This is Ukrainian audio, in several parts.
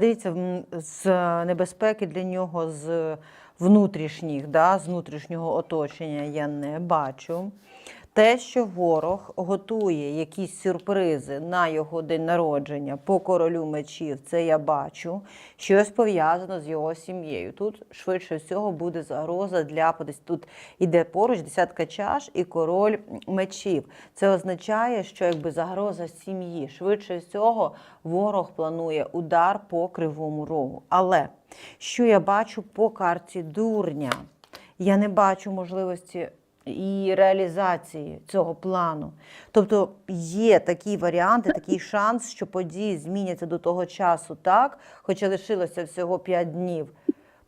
Дивіться, з небезпеки для нього з внутрішніх, да, з внутрішнього оточення я не бачу. Те, що ворог готує якісь сюрпризи на його день народження по королю мечів, це я бачу. Щось пов'язано з його сім'єю. Тут швидше всього буде загроза для Тут іде поруч десятка чаш і король мечів. Це означає, що якби загроза сім'ї. Швидше всього, ворог планує удар по кривому рогу. Але що я бачу по карті дурня? Я не бачу можливості і реалізації цього плану. Тобто є такі варіанти, такий шанс, що події зміняться до того часу так, хоча лишилося всього 5 днів.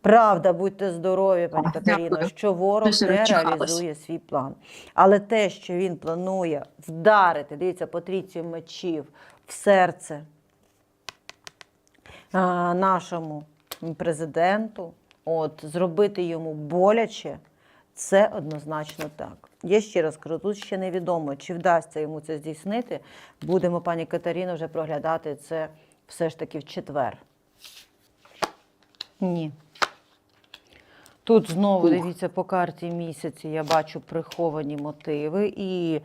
Правда, будьте здорові, пані Катерино, що ворог не реалізує свій план. Але те, що він планує вдарити, дивіться, по трійці мечів в серце а, нашому президенту, от зробити йому боляче, це однозначно так. Я ще раз кажу, тут ще невідомо, чи вдасться йому це здійснити. Будемо, пані Катеріно, вже проглядати це все ж таки в четвер. Ні. Тут знову дивіться по карті місяці. Я бачу приховані мотиви. І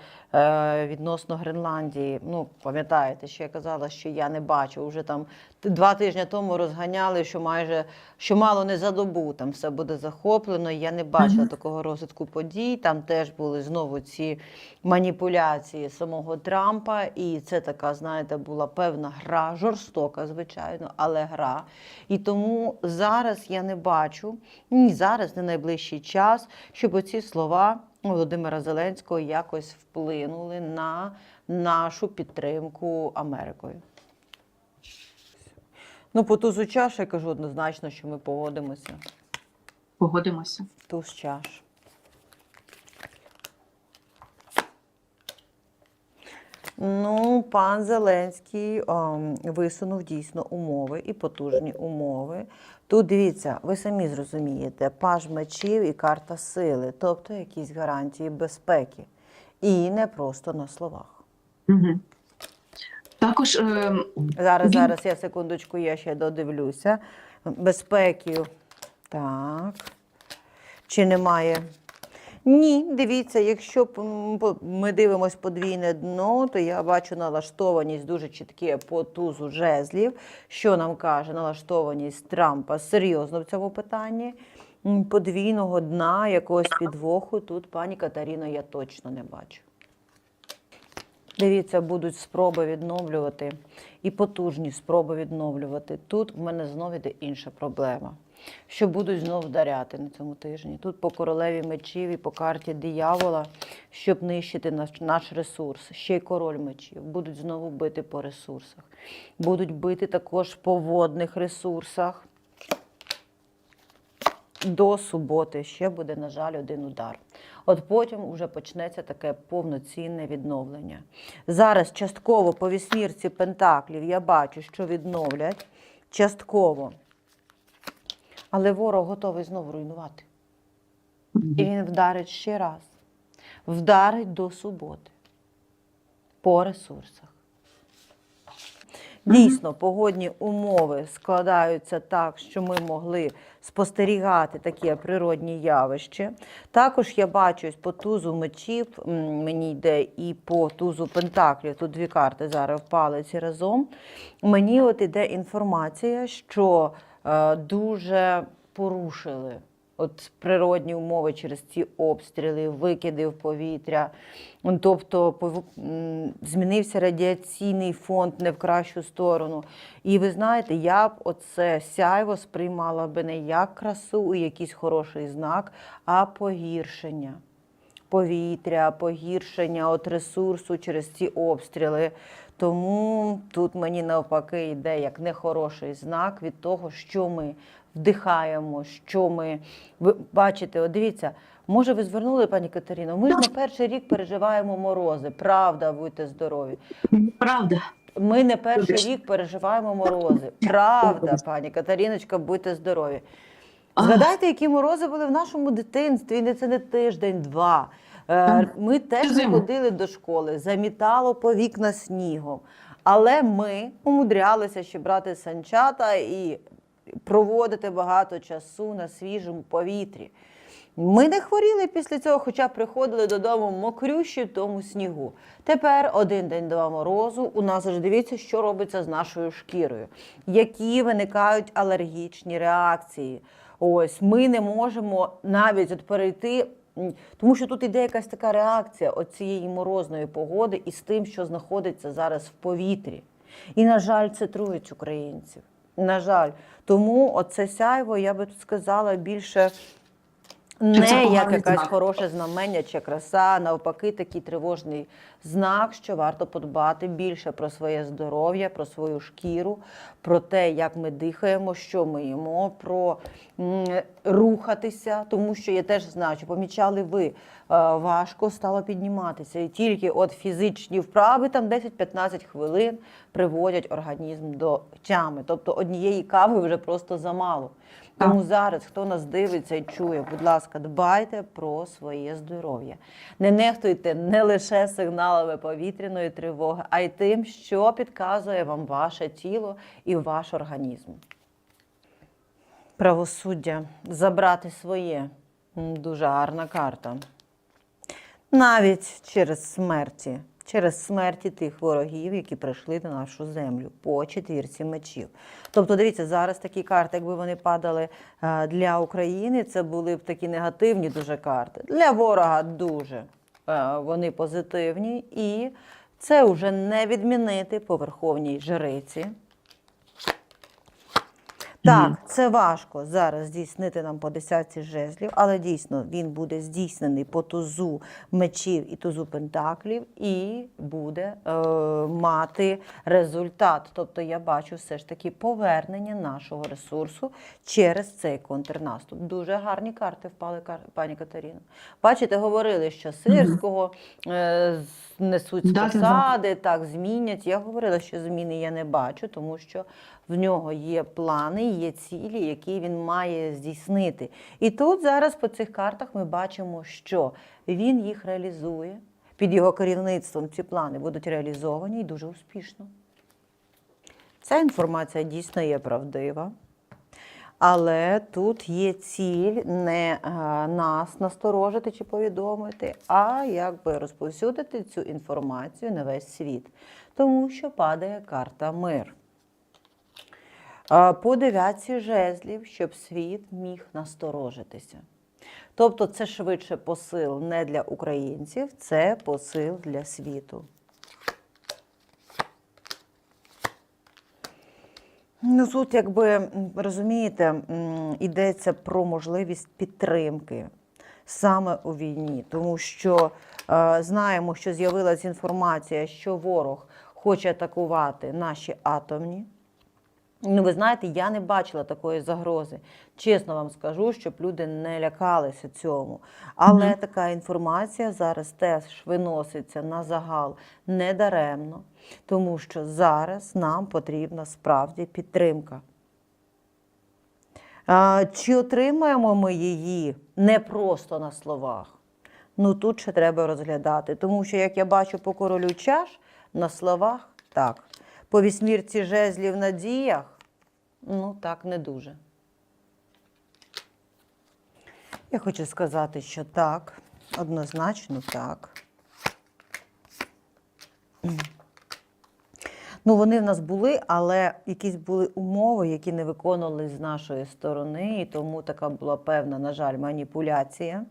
відносно Гренландії, ну пам'ятаєте, що я казала, що я не бачу. Вже там два тижні тому розганяли, що майже що мало не за добу там все буде захоплено. Я не бачила такого розвитку подій. Там теж були знову ці маніпуляції самого Трампа, і це така, знаєте, була певна гра, жорстока, звичайно, але гра. І тому зараз я не бачу ні зараз, ні найближчий час, щоб оці слова Володимира Зеленського якось вплинули на нашу підтримку Америкою. Ну, по тузу чаш я кажу однозначно, що ми погодимося. Погодимося. Туз чаш. Ну, пан Зеленський ем, висунув дійсно умови і потужні умови. Тут дивіться, ви самі зрозумієте, паж мечів і карта сили, тобто якісь гарантії безпеки. І не просто на словах. Угу. Також е, Зараз, зараз я секундочку, я ще додивлюся. Безпеки. Так. Чи немає? Ні, дивіться, якщо ми дивимося подвійне дно, то я бачу налаштованість дуже чітке по тузу жезлів. Що нам каже налаштованість Трампа серйозно в цьому питанні. Подвійного дна, якогось підвоху тут, пані Катаріно, я точно не бачу. Дивіться, будуть спроби відновлювати і потужні спроби відновлювати. Тут в мене знову йде інша проблема. Що будуть знов вдаряти на цьому тижні. Тут по королеві мечів і по карті диявола, щоб нищити наш, наш ресурс. Ще й король мечів. Будуть знову бити по ресурсах. Будуть бити також по водних ресурсах. До суботи ще буде, на жаль, один удар. От потім вже почнеться таке повноцінне відновлення. Зараз частково по вісьмірці пентаклів я бачу, що відновлять частково. Але ворог готовий знову руйнувати. І він вдарить ще раз. Вдарить до суботи по ресурсах. Дійсно, погодні умови складаються так, що ми могли спостерігати таке природні явище. Також я бачу по тузу мечів, мені йде і по тузу пентаклів. Тут дві карти зараз впали ці разом. Мені от іде інформація, що дуже порушили от природні умови через ці обстріли, викиди в повітря. Тобто змінився радіаційний фонд не в кращу сторону. І ви знаєте, я б оце сяйво сприймала би не як красу і якийсь хороший знак, а погіршення повітря, погіршення от ресурсу через ці обстріли. Тому тут мені навпаки йде як нехороший знак від того, що ми вдихаємо, що ми ви бачите, от дивіться. Може, ви звернули, пані Катерино? Ми ж на перший рік переживаємо морози. Правда, будьте здорові. правда. Ми не перший рік переживаємо морози. Правда, пані Катериночка, будьте здорові. Згадайте, які морози були в нашому дитинстві, і не це не тиждень-два. Е, Ми теж не ходили до школи, замітало по вікна снігом. Але ми умудрялися ще брати санчата і проводити багато часу на свіжому повітрі. Ми не хворіли після цього, хоча приходили додому мокрющі в тому снігу. Тепер один день два морозу. У нас аж дивіться, що робиться з нашою шкірою, які виникають алергічні реакції. Ось ми не можемо навіть от перейти, тому що тут іде якась така реакція оцієї цієї морозної погоди і з тим, що знаходиться зараз в повітрі. І, на жаль, це труїть українців. На жаль, тому оце сяйво, я би тут сказала, більше не це як якась знак? хороше знамення чи краса, навпаки, такий тривожний знак, що варто подбати більше про своє здоров'я, про свою шкіру, про те, як ми дихаємо, що ми їмо, про рухатися, тому що я теж знаю, що помічали ви, е, важко стало підніматися. І тільки от фізичні вправи, там 10-15 хвилин приводять організм до тями. Тобто однієї кави вже просто замало. Тому зараз, хто нас дивиться і чує, будь ласка, дбайте про своє здоров'я. Не нехтуйте не лише сигналами повітряної тривоги, а й тим, що підказує вам ваше тіло і ваш організм. Правосуддя забрати своє дуже гарна карта. Навіть через смерті, через смерті тих ворогів, які прийшли на нашу землю по четвірці мечів. Тобто, дивіться, зараз такі карти, якби вони падали е, для України, це були б такі негативні дуже карти. Для ворога дуже е, вони позитивні, і це вже не відмінити по верховній жриці. Так, це важко зараз здійснити нам по десятці жезлів, але дійсно він буде здійснений по тузу мечів і тузу пентаклів, і буде е, мати результат. Тобто я бачу все ж таки повернення нашого ресурсу через цей контрнаступ. Дуже гарні карти впали, пані Катерино. Бачите, говорили, що Сирського е, несуть з посади, так змінять. Я говорила, що зміни я не бачу, тому що в нього є плани, є цілі, які він має здійснити. І тут зараз по цих картах ми бачимо, що він їх реалізує. Під його керівництвом ці плани будуть реалізовані і дуже успішно. Ця інформація дійсно є правдива. Але тут є ціль не е, нас насторожити чи повідомити, а якби розповсюдити цю інформацію на весь світ, тому що падає карта мир. По дев'ятці жезлів, щоб світ міг насторожитися. Тобто це швидше посил не для українців, це посил для світу. Ну тут, якби розумієте, йдеться про можливість підтримки саме у війні, тому що е, знаємо, що з'явилася інформація, що ворог хоче атакувати наші атомні. Ну, ви знаєте, я не бачила такої загрози. Чесно вам скажу, щоб люди не лякалися цьому. Але Мгм. така інформація зараз теж виноситься на загал недаремно, тому що зараз нам потрібна справді підтримка. А, чи отримаємо ми її не просто на словах? Ну тут ще треба розглядати, тому що, як я бачу по королю чаш, на словах так. По вісьмірці жезлів на діях, ну так, не дуже. Я хочу сказати, що так, однозначно так. Ну, вони в нас були, але якісь були умови, які не виконували з нашої сторони, і тому така була певна, на жаль, маніпуляція.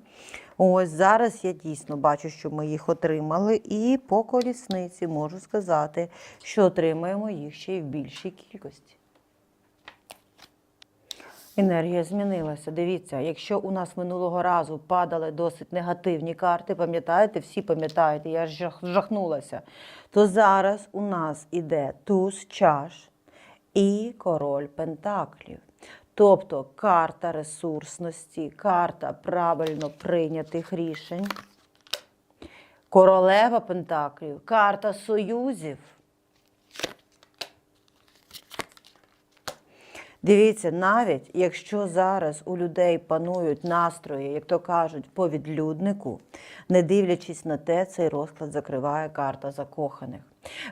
Ось зараз я дійсно бачу, що ми їх отримали, і по колісниці можу сказати, що отримаємо їх ще й в більшій кількості. Енергія змінилася. Дивіться, якщо у нас минулого разу падали досить негативні карти, пам'ятаєте, всі пам'ятаєте, я жахнулася, то зараз у нас іде туз чаш і король пентаклів. Тобто карта ресурсності, карта правильно прийнятих рішень, королева пентаклів, карта союзів. Дивіться, навіть якщо зараз у людей панують настрої, як то кажуть, по відлюднику, не дивлячись на те, цей розклад закриває карта закоханих.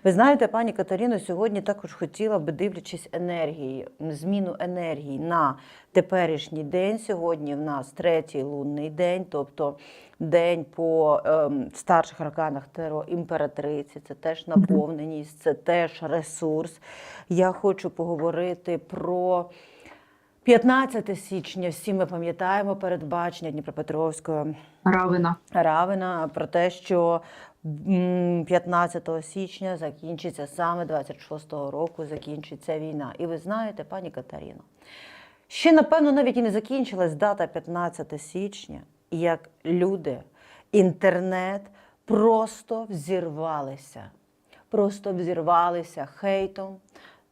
Ви знаєте, пані Катерино, сьогодні також хотіла би, дивлячись енергії, зміну енергії на теперішній день. Сьогодні в нас третій лунний день, тобто день по ем, старших арканах Таро імператриці. Це теж наповненість, це теж ресурс. Я хочу поговорити про. 15 січня, всі ми пам'ятаємо передбачення Дніпропетровської Равина. Равина про те, що 15 січня закінчиться саме 26-го року, закінчиться війна. І ви знаєте, пані Катерино, ще напевно навіть і не закінчилась дата 15 січня, як люди, інтернет просто взірвалися, просто взірвалися хейтом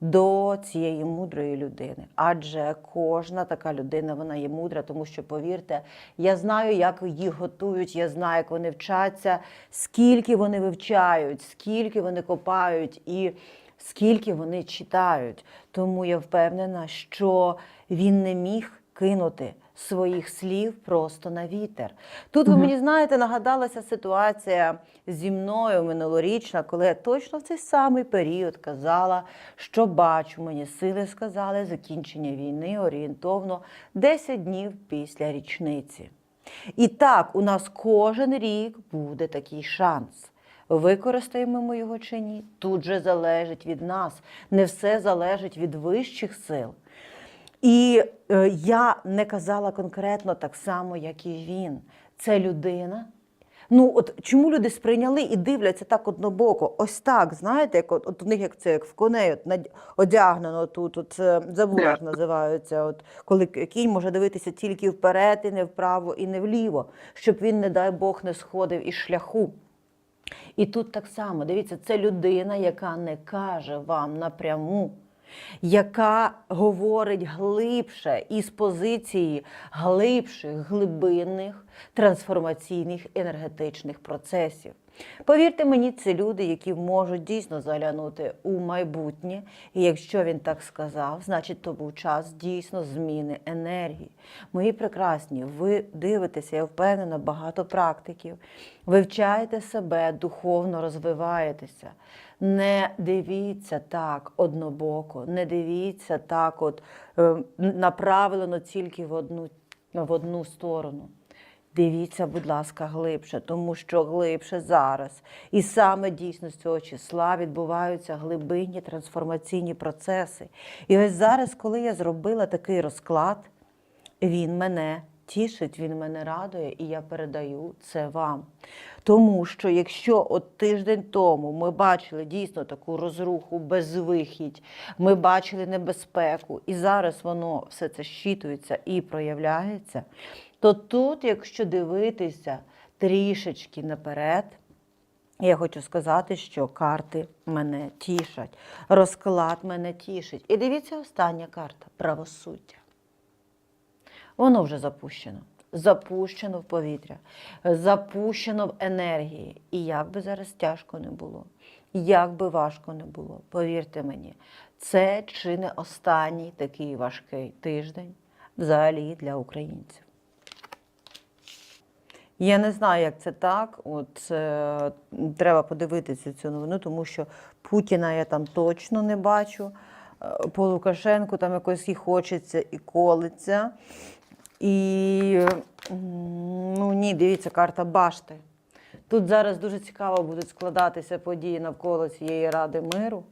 до цієї мудрої людини. Адже кожна така людина вона є мудра, тому що повірте, я знаю, як їх готують, я знаю, як вони вчаться, скільки вони вивчають, скільки вони копають і скільки вони читають. Тому я впевнена, що він не міг кинути своїх слів просто на вітер. Тут ви мені знаєте, нагадалася ситуація зі мною минулорічна, коли я точно в цей самий період казала, що бачу, мені сили сказали закінчення війни орієнтовно 10 днів після річниці. І так, у нас кожен рік буде такий шанс. Використаємо ми його чи ні, тут же залежить від нас. Не все залежить від вищих сил. І е, я не казала конкретно так само, як і він. Це людина. Ну, от чому люди сприйняли і дивляться так однобоко? Ось так, знаєте, як от, от у них як це як в коней от, над- одягнено тут, от е, забула, як називаються. От коли кінь може дивитися тільки вперед, і не вправо, і не вліво, щоб він, не дай Бог, не сходив із шляху. І тут так само, дивіться, це людина, яка не каже вам напряму, яка говорить глибше із позиції глибших, глибинних трансформаційних енергетичних процесів. Повірте мені, це люди, які можуть дійсно заглянути у майбутнє. І якщо він так сказав, значить то був час дійсно зміни енергії. Мої прекрасні, ви дивитеся, я впевнена, багато практиків. Вивчаєте себе, духовно розвиваєтеся. Не дивіться так однобоко, не дивіться так, от е, направлено тільки в одну, в одну сторону. Дивіться, будь ласка, глибше, тому що глибше зараз. І саме дійсно з цього числа відбуваються глибинні трансформаційні процеси. І ось зараз, коли я зробила такий розклад, він мене тішить, він мене радує, і я передаю це вам. Тому що якщо от тиждень тому ми бачили дійсно таку розруху, безвихідь, ми бачили небезпеку, і зараз воно все це щитується і проявляється, то тут, якщо дивитися трішечки наперед, я хочу сказати, що карти мене тішать, розклад мене тішить. І дивіться остання карта правосуддя. Воно вже запущено. Запущено в повітря, запущено в енергії. І як би зараз тяжко не було, як би важко не було, повірте мені, це чи не останній такий важкий тиждень взагалі для українців. Я не знаю, як це так. От е, треба подивитися цю новину, тому що Путіна я там точно не бачу. Е, По Лукашенку там якось і хочеться, і колиться. І ну ні, дивіться, карта башти. Тут зараз дуже цікаво будуть складатися події навколо цієї Ради миру.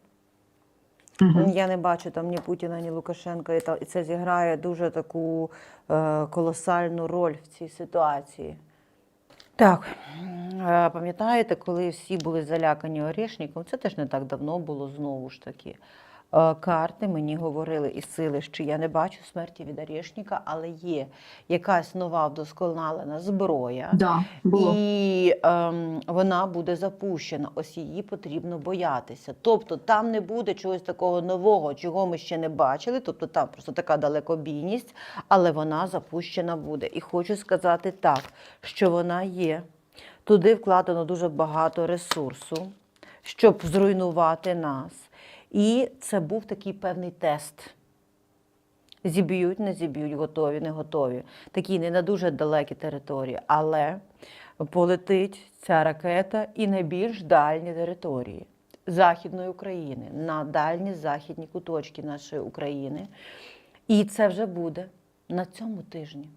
Мгм. Я не бачу там ні Путіна, ні Лукашенка, і і це зіграє дуже таку е, колосальну роль в цій ситуації. Так, пам'ятаєте, коли всі були залякані Орешником, це теж не так давно було знову ж таки. Е, Карти мені говорили і сили, що я не бачу смерті від Орешника, але є якась нова вдосконалена зброя. Да, було. І ем, вона буде запущена. Ось її потрібно боятися. Тобто там не буде чогось такого нового, чого ми ще не бачили. Тобто там просто така далекобійність, але вона запущена буде. І хочу сказати так, що вона є. Туди вкладено дуже багато ресурсу, щоб зруйнувати нас. І це був такий певний тест. Зіб'ють, не зіб'ють, готові, не готові. Такі не на дуже далекі території, але полетить ця ракета і на більш дальні території. Західної України, на дальні західні куточки нашої України. І це вже буде на цьому тижні.